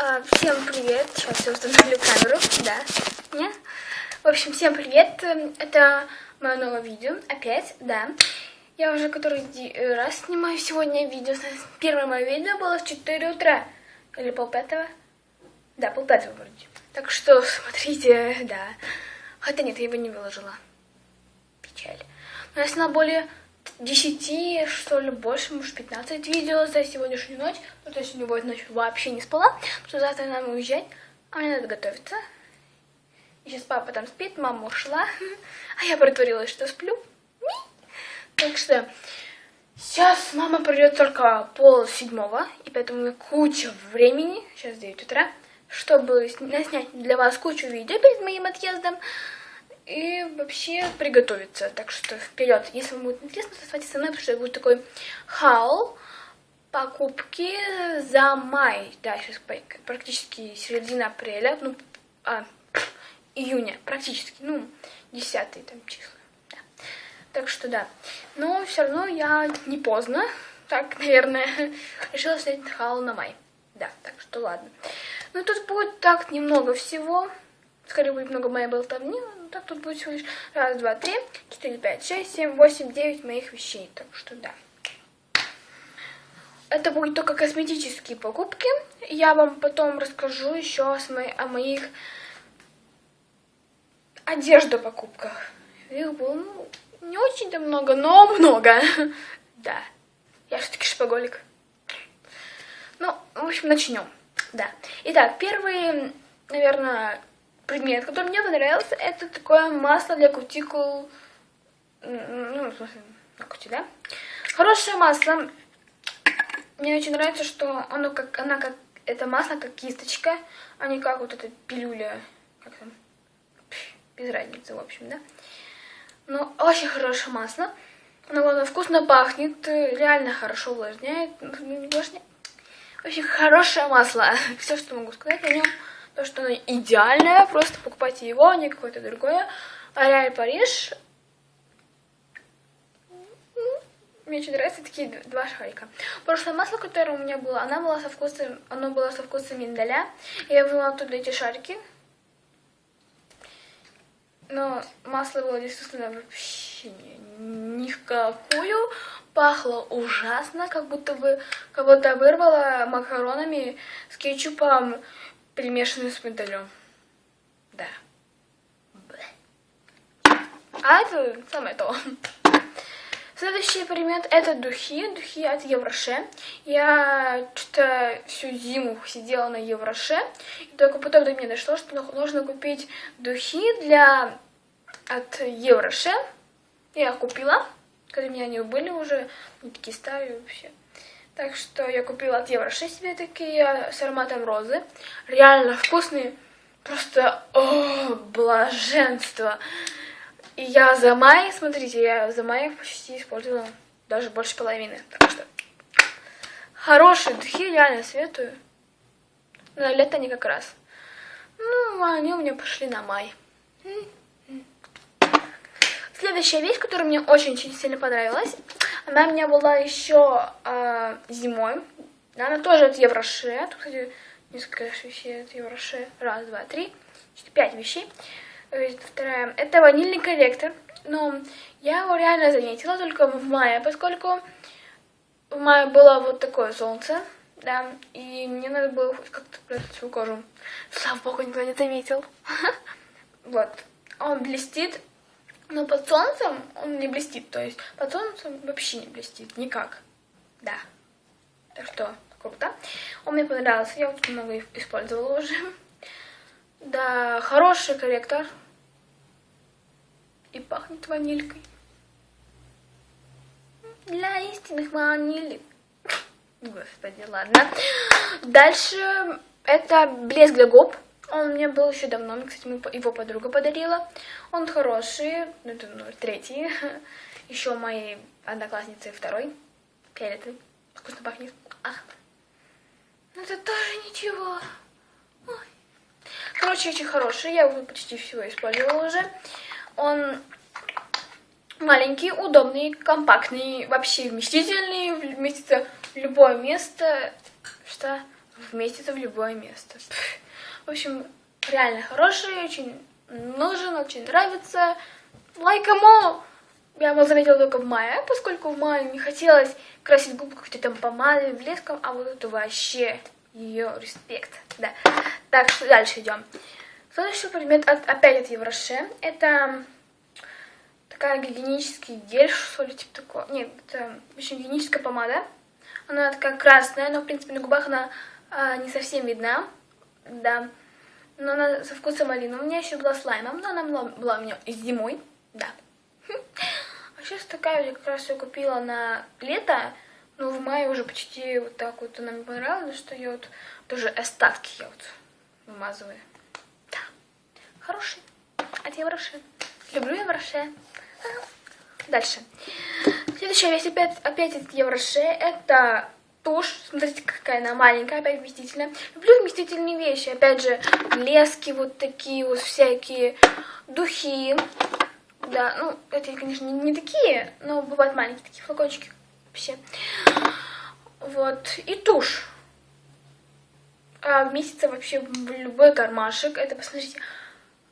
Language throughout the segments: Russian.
А, всем привет. Сейчас я установлю камеру. Да. Не? В общем, всем привет. Эм, Это мое новое видео. Опять, да. Я уже который э, раз снимаю сегодня видео. Первое мое видео было в 4 утра. Или полпятого. Да, полпятого вроде. Так что смотрите, да. Хотя нет, я его не выложила. Печаль. Но я сняла более 10, что ли, больше, может, 15 видео за сегодняшнюю ночь. Ну, то есть сегодня ночь вообще не спала, потому что завтра нам уезжать, а мне надо готовиться. И сейчас папа там спит, мама ушла, а я притворилась, что сплю. Так что сейчас мама придет только пол седьмого, и поэтому у меня куча времени, сейчас 9 утра, чтобы сня- снять для вас кучу видео перед моим отъездом и вообще приготовиться. Так что вперед. Если вам будет интересно, оставайтесь со мной, потому что будет такой хаул покупки за май. Да, сейчас практически середина апреля, ну, а, июня, практически, ну, 10 там числа. Да. Так что да. Но все равно я не поздно, так, наверное, решила снять хаул на май. Да, так что ладно. Ну, тут будет так немного всего. Скорее будет много моей болтовни, так тут будет всего лишь раз, два, три, четыре, пять, шесть, семь, восемь, девять моих вещей. Так что да. Это будут только косметические покупки. Я вам потом расскажу еще о, моих одежда покупках. Их было ну, не очень-то много, но много. Да. Я все-таки шпаголик. Ну, в общем, начнем. Да. Итак, первый, наверное, предмет, который мне понравился, это такое масло для кутикул. Ну, в смысле, на кути, да? Хорошее масло. Мне очень нравится, что оно как, она как, это масло как кисточка, а не как вот эта пилюля. Как там? Без разницы, в общем, да? Но очень хорошее масло. Оно, главное, вкусно пахнет, реально хорошо увлажняет. Ну, увлажняет. Очень хорошее масло. Все, что могу сказать о нем. То, что оно идеальное. Просто покупайте его, а не какое-то другое. Ариаль Париж. М, Мне очень нравятся такие два шарика. Прошлое масло, которое у меня было, оно было со вкусом, оно было со вкусом миндаля. Я вынула оттуда эти шарики. Но масло было действительно вообще ни, ни в какую. Пахло ужасно, как будто бы кого-то вырвало макаронами с кетчупом, перемешанным с миндалем. Да. А это самое то. Следующий предмет это духи. Духи от Евроше. Я что-то всю зиму сидела на Евроше. И только потом до меня дошло, что ну- нужно купить духи для от Евроше. Я купила, когда у меня они были уже. Они такие старые вообще. Так что я купила от Евроше себе такие с ароматом розы. Реально вкусные. Просто о, блаженство. И я за май, смотрите, я за май почти использовала даже больше половины. Так что хорошие духи, реально советую. На лето они как раз. Ну, а они у меня пошли на май. Следующая вещь, которая мне очень-очень сильно понравилась, она у меня была еще а, зимой. Она тоже от Евроше. Тут, кстати, несколько вещей от Евроше. Раз, два, три, четыре, пять вещей. Э, Вторая. Это ванильный корректор. Но я его реально заметила только в мае, поскольку в мае было вот такое солнце. Да, и мне надо было как-то прятать свою кожу. Слава богу, никто не заметил. Вот. Он блестит, но под солнцем он не блестит. То есть под солнцем вообще не блестит. Никак. Да. Так что, круто. Он мне понравился. Я очень много их использовала уже. Да, хороший корректор. И пахнет ванилькой. Для истинных ванилек. Господи, ладно. Дальше это блеск для губ. Он меня был еще давно, мне, кстати, мне его подруга подарила. Он хороший, ну, это ну, третий. Еще моей одноклассницы второй. Фиолетовый. Вкусно пахнет. Ах. Ну это тоже ничего. Ой. Короче, очень хороший. Я его почти всего использовала уже. Он маленький, удобный, компактный, вообще вместительный, вместится в любое место. Что? вместится в любое место. В общем, реально хороший, очень нужен, очень нравится. Лайк ему! Я его заметила только в мае, поскольку в мае не хотелось красить губы какой-то там помадой, блеском, а вот это вообще ее респект, да. Так, что дальше идем. Следующий предмет от, опять от Евроше. Это такая гигиенический гель, что ли, типа такого. Нет, это очень гигиеническая помада. Она такая красная, но, в принципе, на губах она а, не совсем видна. Да. Но она со вкусом малины. У меня еще была с лаймом, но она была, была у меня зимой. Да. А сейчас такая я как раз ее купила на лето. Но в мае уже почти вот так вот она мне понравилась, что я вот тоже остатки я вот вымазываю. Да. Хороший. От Евроше. Люблю Евроше. Дальше. Следующая вещь опять, опять от Евроше. Это тушь. Смотрите, какая она маленькая, опять вместительная. Люблю вместительные вещи. Опять же, лески вот такие вот всякие, духи. Да, ну, эти, конечно, не, не такие, но бывают маленькие такие флакончики вообще. Вот, и тушь. А, вместится вообще в любой кармашек. Это, посмотрите,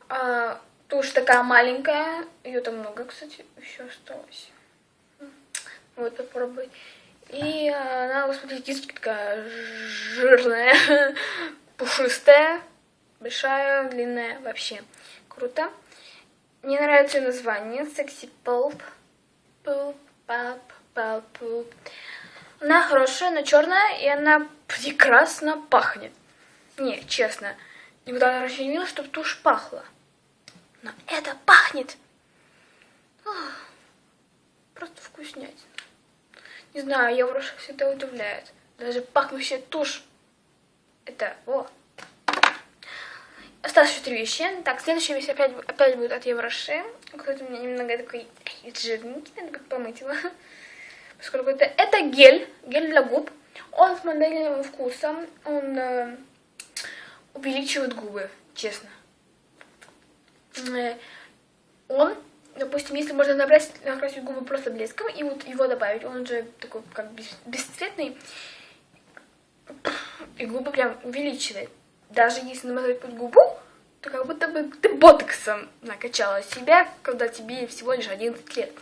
а, Тушь такая маленькая. Ее там много, кстати, еще осталось. Вот, попробуй. И она, смотрите, кисточка такая жирная, пушистая, большая, длинная, вообще круто. Мне нравится название, Sexy Pulp. Pulp, Pulp, Pulp, Pulp. Она хорошая, она черная, и она прекрасно пахнет. Не, честно, никогда раньше не видела, чтобы тушь пахла. Но это пахнет. Не знаю, Евроша всегда удивляет. Даже пахнущая тушь. Это, о. Осталось еще три вещи. Так, следующая вещь опять, опять будет от Евроши. Какой-то у меня немного такой жирненький, надо как помыть его. Поскольку это, это гель, гель для губ. Он с мандариновым вкусом, он э, увеличивает губы, честно. Э, он, допустим, если можно набрать, накрасить губы просто блеском и вот его добавить, он же такой как бесцветный, и губы прям увеличивает. Даже если намазать под губу, то как будто бы ты ботоксом накачала себя, когда тебе всего лишь 11 лет.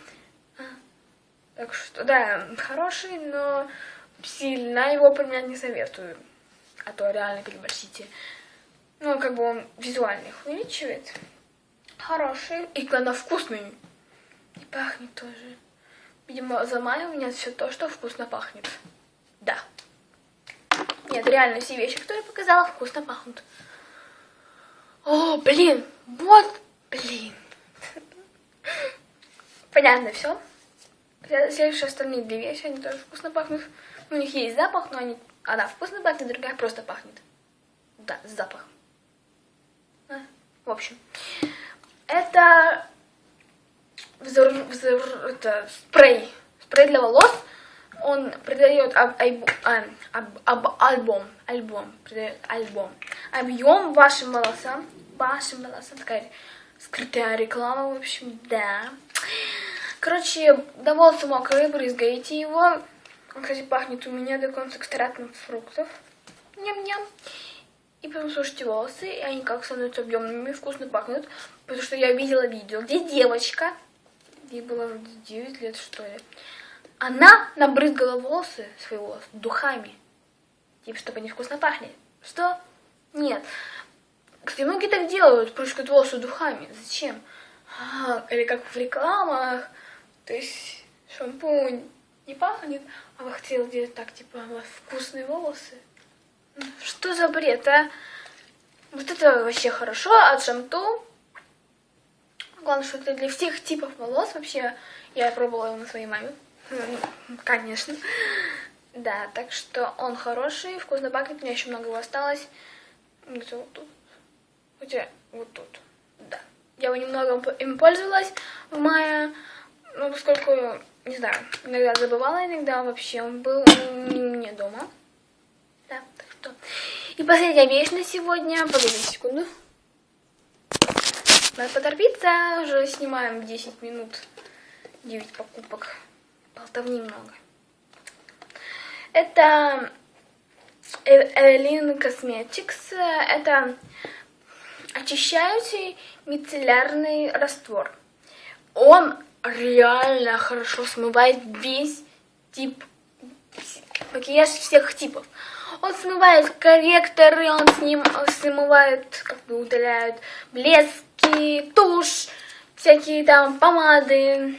Так что, да, хороший, но сильно его применять не советую. А то реально переборщите. Ну, как бы он визуально их увеличивает хороший, и когда вкусный. И пахнет тоже. Видимо, за у меня все то, что вкусно пахнет. Да. Нет, реально все вещи, которые я показала, вкусно пахнут. О, блин, вот, блин. Понятно все. Следующие остальные две вещи, они тоже вкусно пахнут. У них есть запах, но они... Одна вкусно пахнет, другая просто пахнет. Да, с запахом. А, в общем. Это, взор, взор, это спрей. Спрей для волос. Он придает об, об, об, об, альбом, альбом, придает альбом. Объем вашим волосам, вашим волосам, такая скрытая реклама, в общем, да. Короче, до волоса мокрые, брызгаете его. Он, кстати, пахнет у меня до конца экстратом фруктов. Ням-ням. И потом сушите волосы, и они как становятся объемными, вкусно пахнут. Потому что я видела видео, где девочка, ей было вроде 9 лет, что ли, она набрызгала волосы, свои волосы, духами. Типа, чтобы они вкусно пахли. Что? Нет. Кстати, многие так делают, прыскают волосы духами. Зачем? А, или как в рекламах. То есть шампунь не пахнет, а вы хотели делать так, типа, вкусные волосы. Что за бред, а? Вот это вообще хорошо, а шампунь Главное, что это для всех типов волос. Вообще, я пробовала его на своей маме. Конечно. Да, так что он хороший, вкусно пахнет. У меня еще много его осталось. Где-то вот тут. Хотя, вот тут. Да. Я его немного им пользовалась в мае. Ну, поскольку, не знаю, иногда забывала, иногда вообще он был не дома. И последняя вещь на сегодня. Погодите секунду. Надо поторопиться, уже снимаем 10 минут, 9 покупок. Болтовни много. Это Evelyn Cosmetics. Это очищающий мицеллярный раствор. Он реально хорошо смывает весь тип макияж всех типов. Он смывает корректоры, он с ним смывает, как бы удаляет блески, тушь, всякие там помады,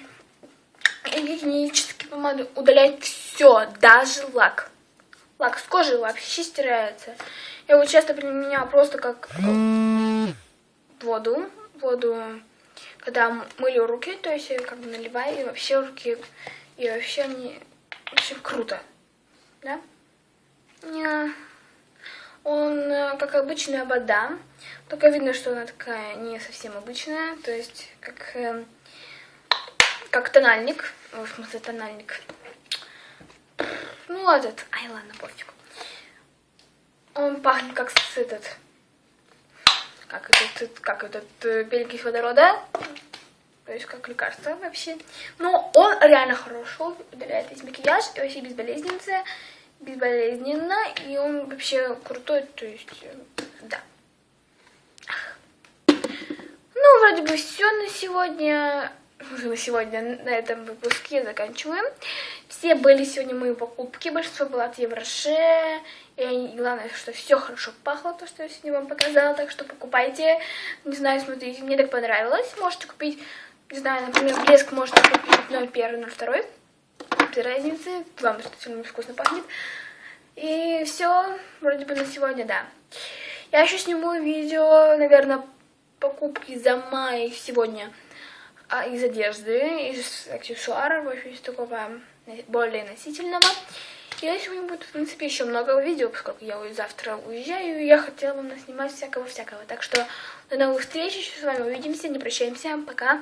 гигиенические помады, удаляет все, даже лак. Лак с кожи вообще стирается. Я его часто применяю просто как воду, воду, когда мыли руки, то есть я как бы наливаю, и вообще руки, и вообще они, очень круто, да? Он э, как обычная вода, только видно, что она такая не совсем обычная, то есть как, э, как тональник, в смысле тональник. Ну, этот, ай, ладно, пофиг. Он пахнет как этот, как этот, как этот э, перекись водорода, то есть как лекарство вообще. Но он реально хорошо удаляет весь макияж и вообще безболезненная безболезненно, и он вообще крутой, то есть, э, да. Ну, вроде бы все на сегодня. На сегодня на этом выпуске заканчиваем. Все были сегодня мои покупки, большинство было от Евроше. И главное, что все хорошо пахло, то, что я сегодня вам показала, так что покупайте. Не знаю, смотрите, мне так понравилось. Можете купить, не знаю, например, блеск можете купить 01, 02 без разницы. Главное, что сильно вкусно пахнет. И все, вроде бы на сегодня, да. Я еще сниму видео, наверное, покупки за май сегодня а, из одежды, из аксессуаров, вообще из такого более носительного. И сегодня будет, в принципе, еще много видео, поскольку я завтра уезжаю, и я хотела вам снимать всякого-всякого. Так что до новых встреч, еще с вами увидимся, не прощаемся, пока.